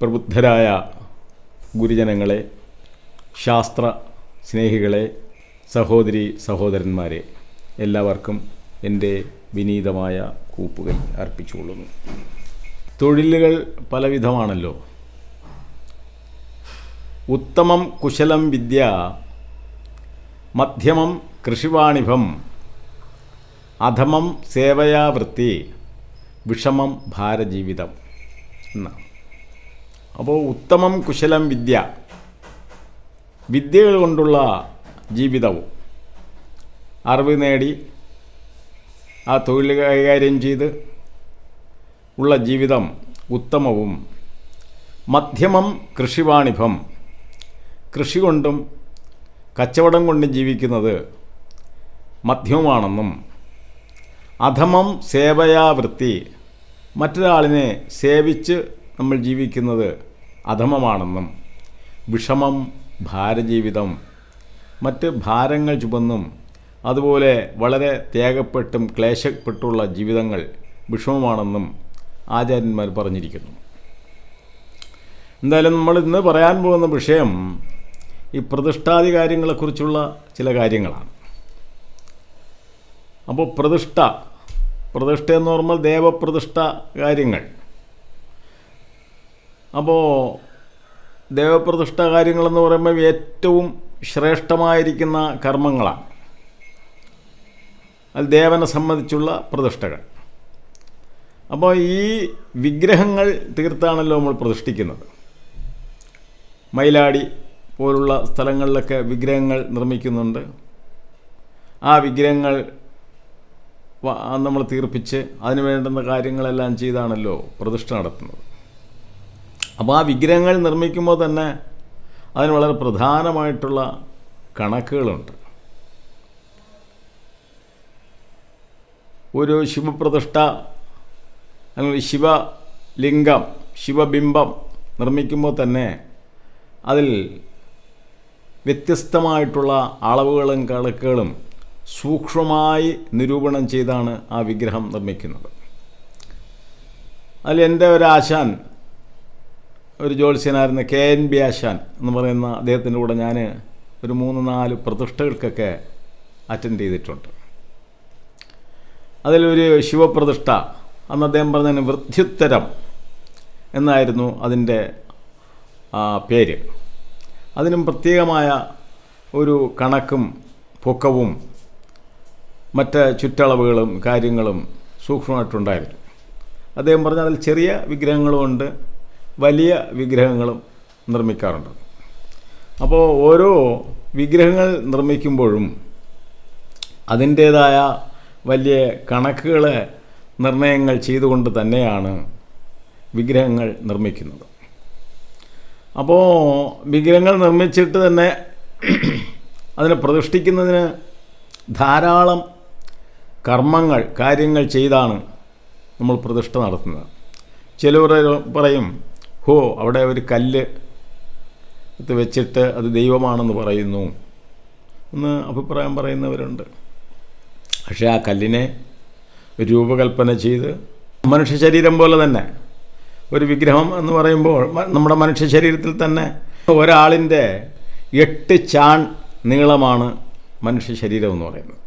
പ്രബുദ്ധരായ ഗുരുജനങ്ങളെ ശാസ്ത്ര സ്നേഹികളെ സഹോദരി സഹോദരന്മാരെ എല്ലാവർക്കും എന്റെ വിനീതമായ കൂപ്പുകൾ അർപ്പിച്ചുകൊള്ളുന്നു. തൊഴിലുകൾ പലവിധമാണല്ലോ. ഉത്തമം കുശലം വിദ്യ മധ്യമം കൃഷിവാണിഭം അധമം സേവയാവൃത്തി വിഷമം ഭാരജീവിതം എന്നാണ്. അപ്പോൾ ഉത്തമം കുശലം വിദ്യ വിദ്യകൾ കൊണ്ടുള്ള ജീവിതവും അറിവ് നേടി ആ തൊഴിൽ കൈകാര്യം ചെയ്ത് ഉള്ള ജീവിതം ഉത്തമവും. മധ്യമം കൃഷിവാണിഭം. കൃഷി കൊണ്ടും കച്ചവടം കൊണ്ടും ജീവിക്കുന്നത് മധ്യമമാണെന്നും അധമം സേവയാവൃത്തി മറ്റൊരാളിനെ സേവിച്ച് നമ്മൾ ജീവിക്കുന്നത് അധമമാണെന്നും വിഷമം ഭാരജീവിതം മറ്റ് ഭാരങ്ങൾ ചുമന്നും അതുപോലെ വളരെ ത്യാഗപ്പെട്ടും ക്ലേശപ്പെട്ടുള്ള ജീവിതങ്ങൾ വിഷമമാണെന്നും ആചാര്യന്മാർ പറഞ്ഞിരിക്കുന്നു. എന്തായാലും നമ്മൾ ഇന്ന് പറയാൻ പോകുന്ന വിഷയം ഈ പ്രതിഷ്ഠാദി കാര്യങ്ങളെക്കുറിച്ചുള്ള ചില കാര്യങ്ങളാണ്. അപ്പോൾ പ്രതിഷ്ഠ പ്രതിഷ്ഠ എന്ന് പറയുമ്പോൾ ദേവപ്രതിഷ്ഠ കാര്യങ്ങൾ. അപ്പോൾ ദേവപ്രതിഷ്ഠ കാര്യങ്ങളെന്ന് പറയുമ്പോൾ ഏറ്റവും ശ്രേഷ്ഠമായിരിക്കുന്ന കർമ്മങ്ങളാണ്. അത് ദേവനെ സംബന്ധിച്ചുള്ള പ്രതിഷ്ഠകൾ. അപ്പോൾ ഈ വിഗ്രഹങ്ങൾ തീർത്താണല്ലോ നമ്മൾ പ്രതിഷ്ഠിക്കുന്നത്. മയിലാടി പോലുള്ള സ്ഥലങ്ങളിലൊക്കെ വിഗ്രഹങ്ങൾ നിർമ്മിക്കുന്നുണ്ട്. ആ വിഗ്രഹങ്ങൾ നമ്മൾ തീർപ്പിച്ച് അതിന് വേണ്ടുന്ന കാര്യങ്ങളെല്ലാം ചെയ്താണല്ലോ പ്രതിഷ്ഠ നടത്തുന്നത്. അപ്പോൾ ആ വിഗ്രഹങ്ങൾ നിർമ്മിക്കുമ്പോൾ തന്നെ അതിന് വളരെ പ്രധാനമായിട്ടുള്ള കണക്കുകളുണ്ട്. ഒരു ശിവപ്രതിഷ്ഠ അല്ലെങ്കിൽ ശിവലിംഗം ശിവബിംബം നിർമ്മിക്കുമ്പോൾ തന്നെ അതിൽ വ്യത്യസ്തമായിട്ടുള്ള അളവുകളും കണക്കുകളും സൂക്ഷ്മമായി നിരൂപണം ചെയ്താണ് ആ വിഗ്രഹം നിർമ്മിക്കുന്നത്. അതിൽ എന്റെ ഒരു ആശാൻ ഒരു ജ്യോത്സ്യനായിരുന്ന കെ എൻ ബി ആശാൻ എന്ന് പറയുന്ന അദ്ദേഹത്തിന്റെ കൂടെ ഞാൻ ഒരു മൂന്ന് നാല് പ്രതിഷ്ഠകൾക്കൊക്കെ അറ്റൻഡ് ചെയ്തിട്ടുണ്ട്. അതിലൊരു ശിവപ്രതിഷ്ഠ അന്ന് അദ്ദേഹം പറഞ്ഞതിന് വൃദ്ധ്യുത്തരം എന്നായിരുന്നു അതിന്റെ പേര്. അതിനും പ്രത്യേകമായ ഒരു കണക്കും പൊക്കവും മറ്റ് ചുറ്റളവുകളും കാര്യങ്ങളും സൂക്ഷ്മമായിട്ടുണ്ടായിരുന്നു. അദ്ദേഹം പറഞ്ഞ അതിൽ ചെറിയ വിഗ്രഹങ്ങളുമുണ്ട് വലിയ വിഗ്രഹങ്ങളും നിർമ്മിക്കാറുണ്ട്. അപ്പോൾ ഓരോ വിഗ്രഹങ്ങൾ നിർമ്മിക്കുമ്പോഴും അതിന്റേതായ വലിയ കണക്കുകൾ നിർണയങ്ങൾ ചെയ്തുകൊണ്ട് തന്നെയാണ് വിഗ്രഹങ്ങൾ നിർമ്മിക്കുന്നത്. അപ്പോൾ വിഗ്രഹങ്ങൾ നിർമ്മിച്ചിട്ട് തന്നെ അതിനെ പ്രതിഷ്ഠിക്കുന്നതിന് ധാരാളം കർമ്മങ്ങൾ കാര്യങ്ങൾ ചെയ്താണ് നമ്മൾ പ്രതിഷ്ഠ നടത്തുന്നത്. ചിലവർ പറയും ഹോ അവിടെ ഒരു കല്ല് വെച്ചിട്ട് അത് ദൈവമാണെന്ന് പറയുന്നു എന്ന് അഭിപ്രായം പറയുന്നവരുണ്ട്. പക്ഷേ ആ കല്ലിനെ രൂപകൽപ്പന ചെയ്ത് മനുഷ്യ ശരീരം പോലെ തന്നെ ഒരു വിഗ്രഹം എന്ന് പറയുമ്പോൾ നമ്മുടെ മനുഷ്യ ശരീരത്തിൽ തന്നെ ഒരാളിന്റെ എട്ട് ചാൺ നീളമാണ് മനുഷ്യ ശരീരം എന്ന് പറയുന്നത്.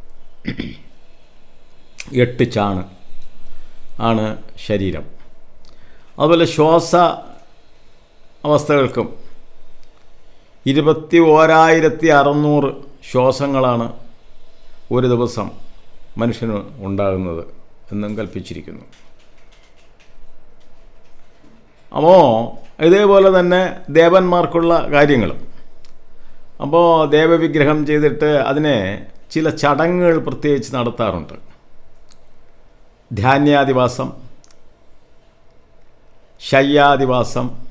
എട്ട് ചാണ് ആണ് ശരീരം. അതുപോലെ ശ്വാസ അവസ്ഥകൾക്കും ഇരുപത്തി ഓരായിരത്തി അറുന്നൂറ് ശ്വാസങ്ങളാണ് ഒരു ദിവസം മനുഷ്യന് ഉണ്ടാകുന്നത് എന്നും കൽപ്പിച്ചിരിക്കുന്നു. അപ്പോൾ ഇതേപോലെ തന്നെ ദേവന്മാർക്കുള്ള കാര്യങ്ങളും. അപ്പോൾ ദേവവിഗ്രഹം ചെയ്തിട്ട് അതിനെ ചില ചടങ്ങുകൾ പ്രത്യേകിച്ച് നടത്താറുണ്ട്. ധാന്യാദിവാസം ശയ്യാദിവാസം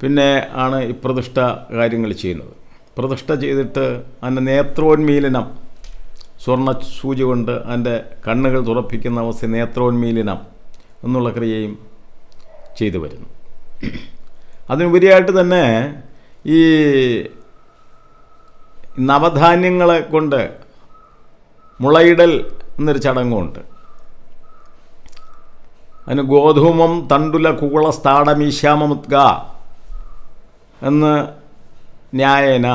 പിന്നെ ആണ് ഈ പ്രതിഷ്ഠ കാര്യങ്ങൾ ചെയ്യുന്നത്. പ്രതിഷ്ഠ ചെയ്തിട്ട് അതിന്റെ നേത്രോന്മീലനം സ്വർണ സൂചി കൊണ്ട് അതിന്റെ കണ്ണുകൾ തുറപ്പിക്കുന്ന അവസ്ഥ നേത്രോന്മീലനം എന്നുള്ള ക്രിയയും ചെയ്തു വരുന്നു. അതിനുപരിയായിട്ട് തന്നെ ഈ നവധാന്യങ്ങളെ കൊണ്ട് മുളയിടൽ എന്നൊരു ചടങ്ങുണ്ട്. അതിന് ഗോധൂമം തണ്ടുല കുകുള സ്ഥാടമീശാമമുത്ക എന്ന് ന്യായേന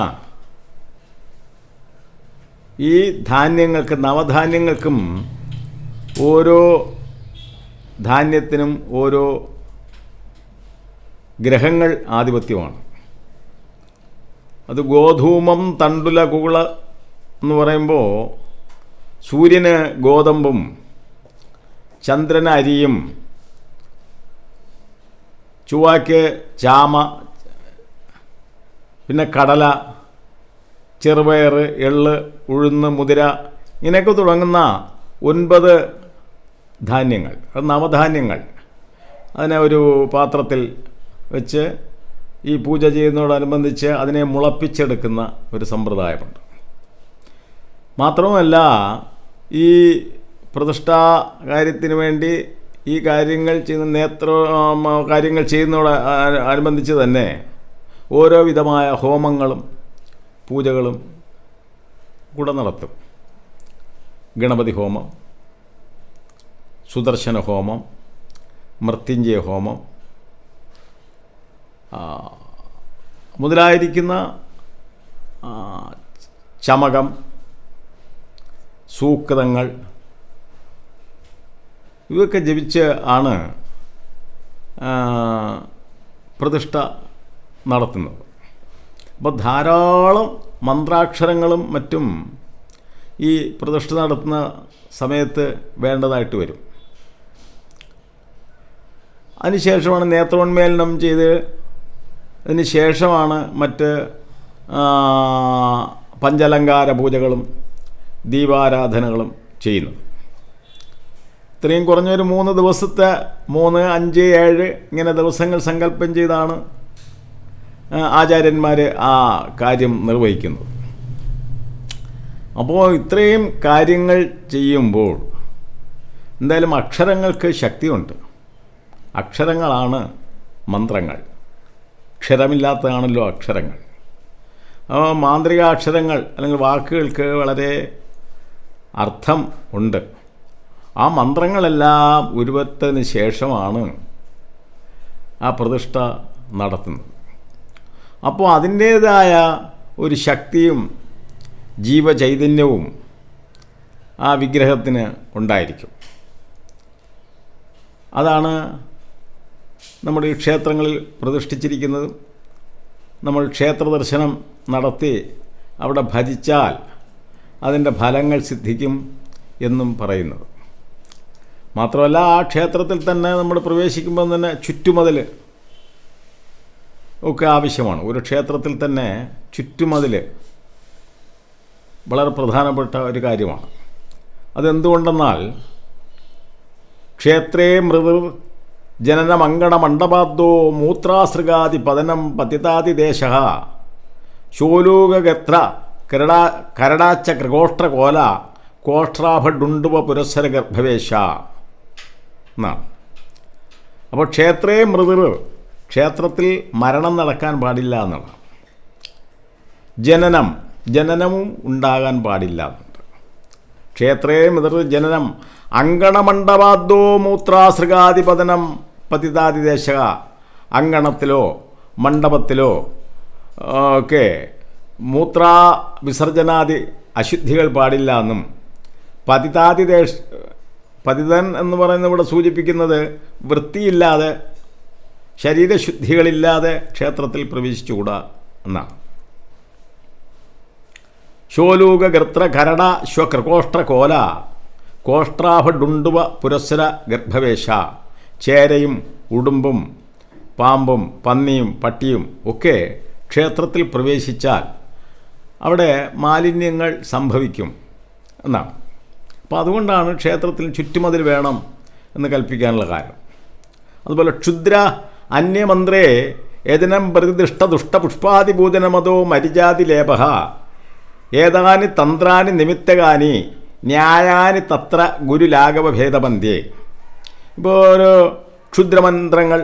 ഈ ധാന്യങ്ങൾക്ക് നവധാന്യങ്ങൾക്കും ഓരോ ധാന്യത്തിനും ഓരോ ഗ്രഹങ്ങൾ ആധിപത്യമാണ്. അത് ഗോധൂമം തണ്ടുല കുകുള എന്ന് പറയുമ്പോൾ സൂര്യന് ഗോതമ്പും ചന്ദ്രന് അരിയും ചുവാക്ക് ചാമ പിന്നെ കടല ചെറുപയർ എള്ള് ഉഴുന്ന് മുതിര ഇങ്ങനെയൊക്കെ തുടങ്ങുന്ന ഒൻപത് ധാന്യങ്ങൾ അത് നവധാന്യങ്ങൾ. അതിനെ ഒരു പാത്രത്തിൽ വെച്ച് ഈ പൂജ ചെയ്യുന്നതോടനുബന്ധിച്ച് അതിനെ മുളപ്പിച്ചെടുക്കുന്ന ഒരു സമ്പ്രദായമുണ്ട്. മാത്രവുമല്ല ഈ പ്രതിഷ്ഠാ കാര്യത്തിന് വേണ്ടി ഈ കാര്യങ്ങൾ ചെയ്യുന്ന നേത്ര കാര്യങ്ങൾ ചെയ്യുന്നതോട് അനുബന്ധിച്ച് തന്നെ ഓരോ വിധമായ ഹോമങ്ങളും പൂജകളും കൂടെ നടത്തും. ഗണപതി ഹോമം സുദർശന ഹോമം മൃത്യുഞ്ജയ ഹോമം മുതലായിരിക്കുന്ന ചമകം സൂക്തങ്ങൾ ഇവയൊക്കെ ജപിച്ച് ആണ് പ്രതിഷ്ഠ നടത്തുന്നത്. അപ്പോൾ ധാരാളം മന്ത്രാക്ഷരങ്ങളും മറ്റും ഈ പ്രതിഷ്ഠ നടത്തുന്ന സമയത്ത് വേണ്ടതായിട്ട് വരും. അതിനുശേഷമാണ് നേത്രോന്മേലനം ചെയ്ത് അതിന് ശേഷമാണ് മറ്റ് പഞ്ചലങ്കാര പൂജകളും ദീപാരാധനകളും ചെയ്യുന്നത്. ഇത്രയും കുറഞ്ഞൊരു മൂന്ന് ദിവസത്തെ മൂന്ന് അഞ്ച് ഏഴ് ഇങ്ങനെ ദിവസങ്ങൾ സങ്കല്പം ചെയ്താണ് ആചാര്യന്മാർ ആ കാര്യം നിർവഹിക്കുന്നത് അപ്പോൾ ഇത്രയും കാര്യങ്ങൾ ചെയ്യുമ്പോൾ എന്തായാലും അക്ഷരങ്ങൾക്ക് ശക്തിയുണ്ട്. അക്ഷരങ്ങളാണ് മന്ത്രങ്ങൾ. അക്ഷരമില്ലാത്തതാണല്ലോ അക്ഷരങ്ങൾ. അപ്പോൾ മാന്ത്രിക അക്ഷരങ്ങൾ അല്ലെങ്കിൽ വാക്കുകൾക്ക് വളരെ അർത്ഥം ഉണ്ട്. ആ മന്ത്രങ്ങളെല്ലാം ഉരുവത്തതിന് ശേഷമാണ് ആ പ്രതിഷ്ഠ നടത്തുന്നത്. അപ്പോൾ അതിന്റേതായ ഒരു ശക്തിയും ജീവചൈതന്യവും ആ വിഗ്രഹത്തിന് ഉണ്ടായിരിക്കും. അതാണ് നമ്മുടെ ഈ ക്ഷേത്രങ്ങളിൽ പ്രതിഷ്ഠിച്ചിരിക്കുന്നത്. നമ്മൾ ക്ഷേത്ര ദർശനം നടത്തി അവിടെ ഭജിച്ചാൽ അതിന്റെ ഫലങ്ങൾ സിദ്ധിക്കും എന്നും പറയുന്നത്. മാത്രമല്ല ആ ക്ഷേത്രത്തിൽ തന്നെ നമ്മൾ പ്രവേശിക്കുമ്പോൾ തന്നെ ചുറ്റുമതിൽ ഒക്കെ ആവശ്യമാണ്. ഒരു ക്ഷേത്രത്തിൽ തന്നെ ചുറ്റുമതിൽ വളരെ പ്രധാനപ്പെട്ട ഒരു കാര്യമാണ്. അതെന്തുകൊണ്ടെന്നാൽ ക്ഷേത്രേ മൃദുർ ജനനമങ്കണ മണ്ഡപാദ്ദോ മൂത്രാസൃഗാതി പതനം പതിതാതിദേശ ശോലൂകഗത്ര കരടാ കരടാച്ച കൃഗോഷ്ട്ര കോല കോഷ്ട്രാഭഡുണ്ടുവ പുരസ്സര ഗർഭവേശ എന്നാണ്. അപ്പോൾ ക്ഷേത്രേ മൃദുർ ക്ഷേത്രത്തിൽ മരണം നടക്കാൻ പാടില്ല എന്നുള്ളതാണ് ജനനം ജനനവും ഉണ്ടാകാൻ പാടില്ല എന്നുണ്ട് ക്ഷേത്രേ മുതൽ ജനനം അങ്കണമണ്ഡപാദ്ദോ മൂത്രാസൃഗാധിപതനം പതിതാതിദേശ അങ്കണത്തിലോ മണ്ഡപത്തിലോ ഒക്കെ മൂത്രാ വിസർജനാദി അശുദ്ധികൾ പാടില്ല എന്നും പതിതാതിദേശ പതിതൻ എന്ന് പറയുന്നത് ഇവിടെ സൂചിപ്പിക്കുന്നത് വൃത്തിയില്ലാതെ ശരീരശുദ്ധികളില്ലാതെ ക്ഷേത്രത്തിൽ പ്രവേശിച്ചുകൂടാ എന്നാണ്. ശോലൂക ഗർത്ര കരട ശ്വകൃകോഷ്ട്ര കോല കോഷ്ട്രാഭഡുണ്ടുവ പുരസ്സര ഗർഭവേശ ചേരയും ഉടുമ്പും പാമ്പും പന്നിയും പട്ടിയും ഒക്കെ ക്ഷേത്രത്തിൽ പ്രവേശിച്ചാൽ അവിടെ മാലിന്യങ്ങൾ സംഭവിക്കും എന്നാണ്. അപ്പോൾ അതുകൊണ്ടാണ് ക്ഷേത്രത്തിൽ ചുറ്റുമതിൽ വേണം എന്ന് കൽപ്പിക്കാനുള്ള കാരണം അതുപോലെ ക്ഷുദ്ര അന്യമന്ത്രേ യജനം പ്രതിദിഷ്ട ദുഷ്ടപുഷ്പാതിപൂജനമതോ മരിജാതി ലേപ ഏതാനി തന്ത്രാനി നിമിത്തകാനി ന്യായാനി തത്ര ഗുരുലാഘവഭേദപന്ത്യേ ഇപ്പോൾ ഒരു ക്ഷുദ്രമന്ത്രങ്ങൾ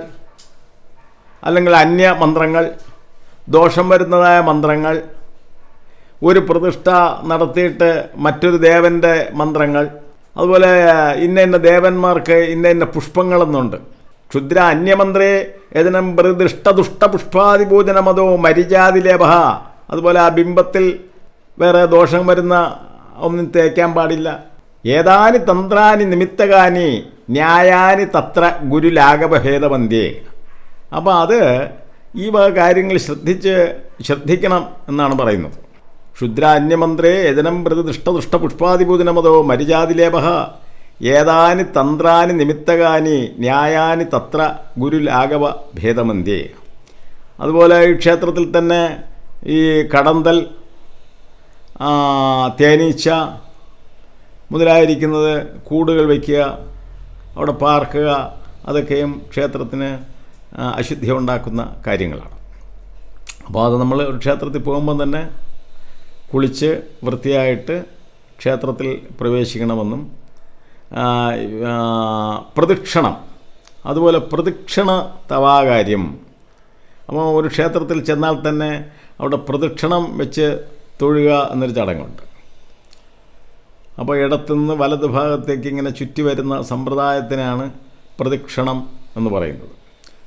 അല്ലെങ്കിൽ അന്യ മന്ത്രങ്ങൾ ദോഷം വരുന്നതായ മന്ത്രങ്ങൾ ഒരു പ്രതിഷ്ഠ നടത്തിയിട്ട് മറ്റൊരു ദേവന്റെ മന്ത്രങ്ങൾ അതുപോലെ ഇന്ന ഇന്ന ദേവന്മാർക്ക് ഇന്ന ഇന്ന പുഷ്പങ്ങളെന്നുണ്ട്. ക്ഷുദ്ര അന്യമന്ത്രേ യജനം പ്രതിഷ്ഠ ദുഷ്ട പുഷ്പാതിപൂജനമതോ മരിജാതിലേപ അതുപോലെ ആ ബിംബത്തിൽ വേറെ ദോഷം വരുന്ന ഒന്നും തേക്കാൻ പാടില്ല. ഏതാനി തന്ത്രാനി നിമിത്തകാനി ന്യായാനി തത്ര ഗുരുലാഘവഭേദമന്ത്യേ അപ്പോൾ അത് ഈ വക കാര്യങ്ങൾ ശ്രദ്ധിച്ച് ശ്രദ്ധിക്കണം എന്നാണ് പറയുന്നത്. ക്ഷുദ്ര അന്യമന്ത്രേ യജനം പ്രതിദുഷ്ട ദുഷ്ട പുഷ്പാതിപൂജനമതോ മരിജാതിലേപ ഏതാനി തന്ത്രാനി നിമിത്തകാനി ന്യായാനി തത്ര ഗുരുലാഘവ ഭേദമന്ത്യേ അതുപോലെ ഈ ക്ഷേത്രത്തിൽ തന്നെ ഈ കടന്തൽ തേനീച്ച മുതലായിരിക്കുന്നത് കൂടുകൾ വയ്ക്കുക അവിടെ പാർക്കുക അതൊക്കെയും ക്ഷേത്രത്തിന് അശുദ്ധി ഉണ്ടാക്കുന്ന കാര്യങ്ങളാണ്. അപ്പോൾ അത് നമ്മൾ ഒരു ക്ഷേത്രത്തിൽ പോകുമ്പം തന്നെ കുളിച്ച് വൃത്തിയായിട്ട് ക്ഷേത്രത്തിൽ പ്രവേശിക്കണമെന്നും പ്രദക്ഷിണം. അതുപോലെ പ്രദക്ഷിണ തവാകാര്യം. അപ്പോൾ ഒരു ക്ഷേത്രത്തിൽ ചെന്നാൽ തന്നെ അവിടെ പ്രദക്ഷിണം വെച്ച് തൊഴുക എന്നൊരു ചടങ്ങുണ്ട്. അപ്പോൾ ഇടത്തുനിന്ന് വലത് ഭാഗത്തേക്ക് ഇങ്ങനെ ചുറ്റി വരുന്ന സമ്പ്രദായത്തിനാണ് പ്രദക്ഷിണം എന്ന് പറയുന്നത്.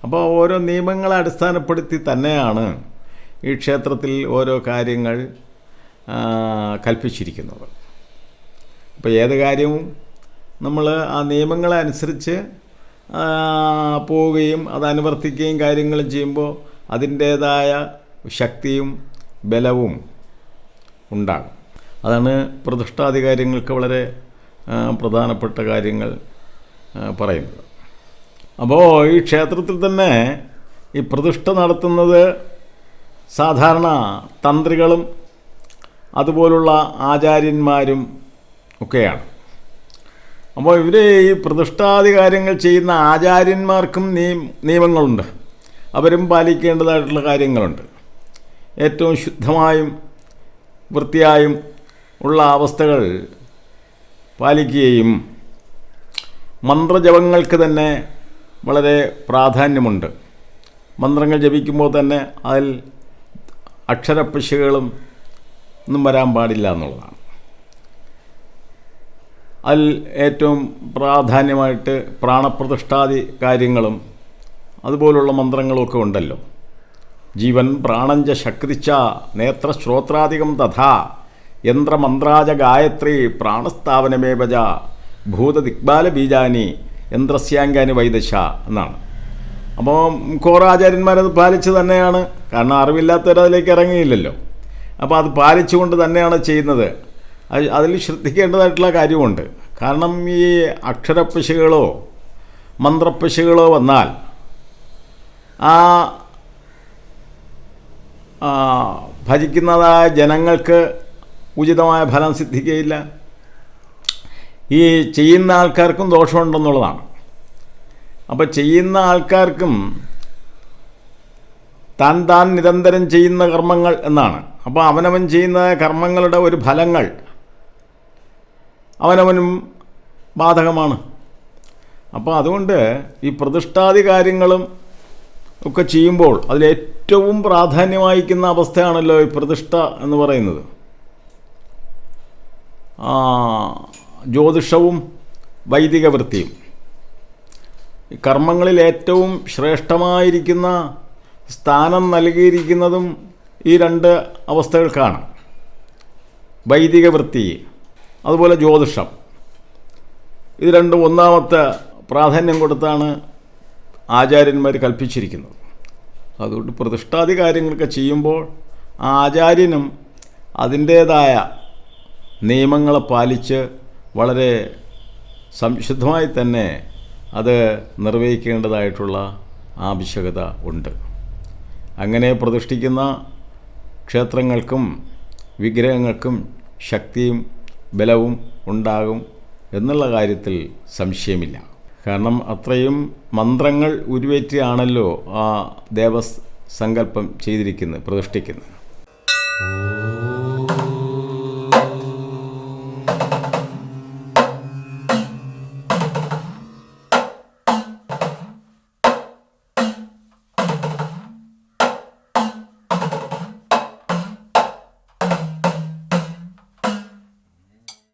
അപ്പോൾ ഓരോ നിയമങ്ങളെ അടിസ്ഥാനപ്പെടുത്തി തന്നെയാണ് ഈ ക്ഷേത്രത്തിൽ ഓരോ കാര്യങ്ങൾ കൽപ്പിച്ചിരിക്കുന്നത്. അപ്പോൾ ഏത് കാര്യവും നമ്മൾ ആ നിയമങ്ങളെ അനുസരിച്ച് പോവുകയും അത് അനുവർത്തിക്കുകയും കാര്യങ്ങളും ചെയ്യുമ്പോൾ അതിന്റേതായ ശക്തിയും ബലവും ഉണ്ടാകും. അതാണ് പ്രതിഷ്ഠാധികാരികൾക്ക് വളരെ പ്രധാനപ്പെട്ട കാര്യങ്ങൾ പറയുന്നത്. അപ്പോൾ ഈ ക്ഷേത്രത്തിൽ തന്നെ ഈ പ്രതിഷ്ഠ നടത്തുന്നത് സാധാരണ തന്ത്രികളും അതുപോലുള്ള ആചാര്യന്മാരും ഒക്കെയാണ്. അപ്പോൾ ഇവർ ഈ പ്രതിഷ്ഠാദി കാര്യങ്ങൾ ചെയ്യുന്ന ആചാര്യന്മാർക്കും നിയം നിയമങ്ങളുണ്ട്. അവരും പാലിക്കേണ്ടതായിട്ടുള്ള കാര്യങ്ങളുണ്ട്. ഏറ്റവും ശുദ്ധമായും വൃത്തിയായും ഉള്ള അവസ്ഥകൾ പാലിക്കുകയും മന്ത്രജപങ്ങൾക്ക് തന്നെ വളരെ പ്രാധാന്യമുണ്ട്. മന്ത്രങ്ങൾ ജപിക്കുമ്പോൾ തന്നെ അതിൽ അക്ഷരപ്പിശകളും ഒന്നും വരാൻ പാടില്ല എന്നുള്ളതാണ്. അതിൽ ഏറ്റവും പ്രാധാന്യമായിട്ട് പ്രാണപ്രതിഷ്ഠാദി കാര്യങ്ങളും അതുപോലുള്ള മന്ത്രങ്ങളുമൊക്കെ ഉണ്ടല്ലോ. ജീവൻ പ്രാണഞ്ച ശക്തിച്ച നേത്രശ്രോത്രാധികം തഥാ യന്ത്രമന്ത്രാജ ഗായത്രി പ്രാണസ്ഥാപനമേവജ ഭൂതദിഗ്ബാല ബീജാനി യന്ത്രസ്യാങ്കാനി വൈദശ എന്നാണ്. അപ്പോൾ കോറാചാര്യന്മാരത് പാലിച്ച് തന്നെയാണ്. കാരണം അറിവില്ലാത്തവരതിലേക്ക് ഇറങ്ങിയില്ലല്ലോ. അപ്പോൾ അത് പാലിച്ചുകൊണ്ട് തന്നെയാണ് ചെയ്യുന്നത്. അതിൽ ശ്രദ്ധിക്കേണ്ടതായിട്ടുള്ള കാര്യമുണ്ട്. കാരണം ഈ അക്ഷരപ്പശികളോ മന്ത്രപ്പശികളോ വന്നാൽ ആ ഭജിക്കുന്നതായ ജനങ്ങൾക്ക് ഉചിതമായ ഫലം സിദ്ധിക്കുകയില്ല. ഈ ചെയ്യുന്ന ആൾക്കാർക്കും ദോഷമുണ്ടെന്നുള്ളതാണ്. അപ്പോൾ ചെയ്യുന്ന ആൾക്കാർക്കും താൻ താൻ നിരന്തരം ചെയ്യുന്ന കർമ്മങ്ങൾ എന്നാണ്. അപ്പോൾ അവനവൻ ചെയ്യുന്ന കർമ്മങ്ങളുടെ ഒരു ഫലങ്ങൾ അവനവനും ബാധകമാണ്. അപ്പോൾ അതുകൊണ്ട് ഈ പ്രതിഷ്ഠാദി കാര്യങ്ങളും ഒക്കെ ചെയ്യുമ്പോൾ അതിലേറ്റവും വഹിക്കുന്ന അവസ്ഥയാണല്ലോ ഈ പ്രതിഷ്ഠ എന്ന് പറയുന്നത്. ജ്യോതിഷവും വൈദിക വൃത്തിയും കർമ്മങ്ങളിൽ ഏറ്റവും ശ്രേഷ്ഠമായിരിക്കുന്ന സ്ഥാനം നൽകിയിരിക്കുന്നതും ഈ രണ്ട് അവസ്ഥകൾക്കാണ്. വൈദിക വൃത്തി അതുപോലെ ജ്യോതിഷം. ഇത് രണ്ടും ഒന്നാമത്തെ പ്രാധാന്യം കൊടുത്താണ് ആചാര്യന്മാർ കൽപ്പിച്ചിരിക്കുന്നത്. അതുകൊണ്ട് പ്രതിഷ്ഠാദി കാര്യങ്ങളൊക്കെ ചെയ്യുമ്പോൾ ആ ആചാര്യനും അതിന്റേതായ നിയമങ്ങളെ പാലിച്ച് വളരെ സംശുദ്ധമായി തന്നെ അത് നിർവഹിക്കേണ്ടതായിട്ടുള്ള ആവശ്യകത ഉണ്ട്. അങ്ങനെ പ്രതിഷ്ഠിക്കുന്ന ക്ഷേത്രങ്ങൾക്കും വിഗ്രഹങ്ങൾക്കും ശക്തിയും ബലവും ഉണ്ടാകും എന്നുള്ള കാര്യത്തിൽ സംശയമില്ല. കാരണം അത്രയും മന്ത്രങ്ങൾ ഉരുവേറ്റിയാണല്ലോ ആ ദേവസങ്കല്പം ചെയ്തിരിക്കുന്നത് പ്രതിഷ്ഠിക്കുന്നത്.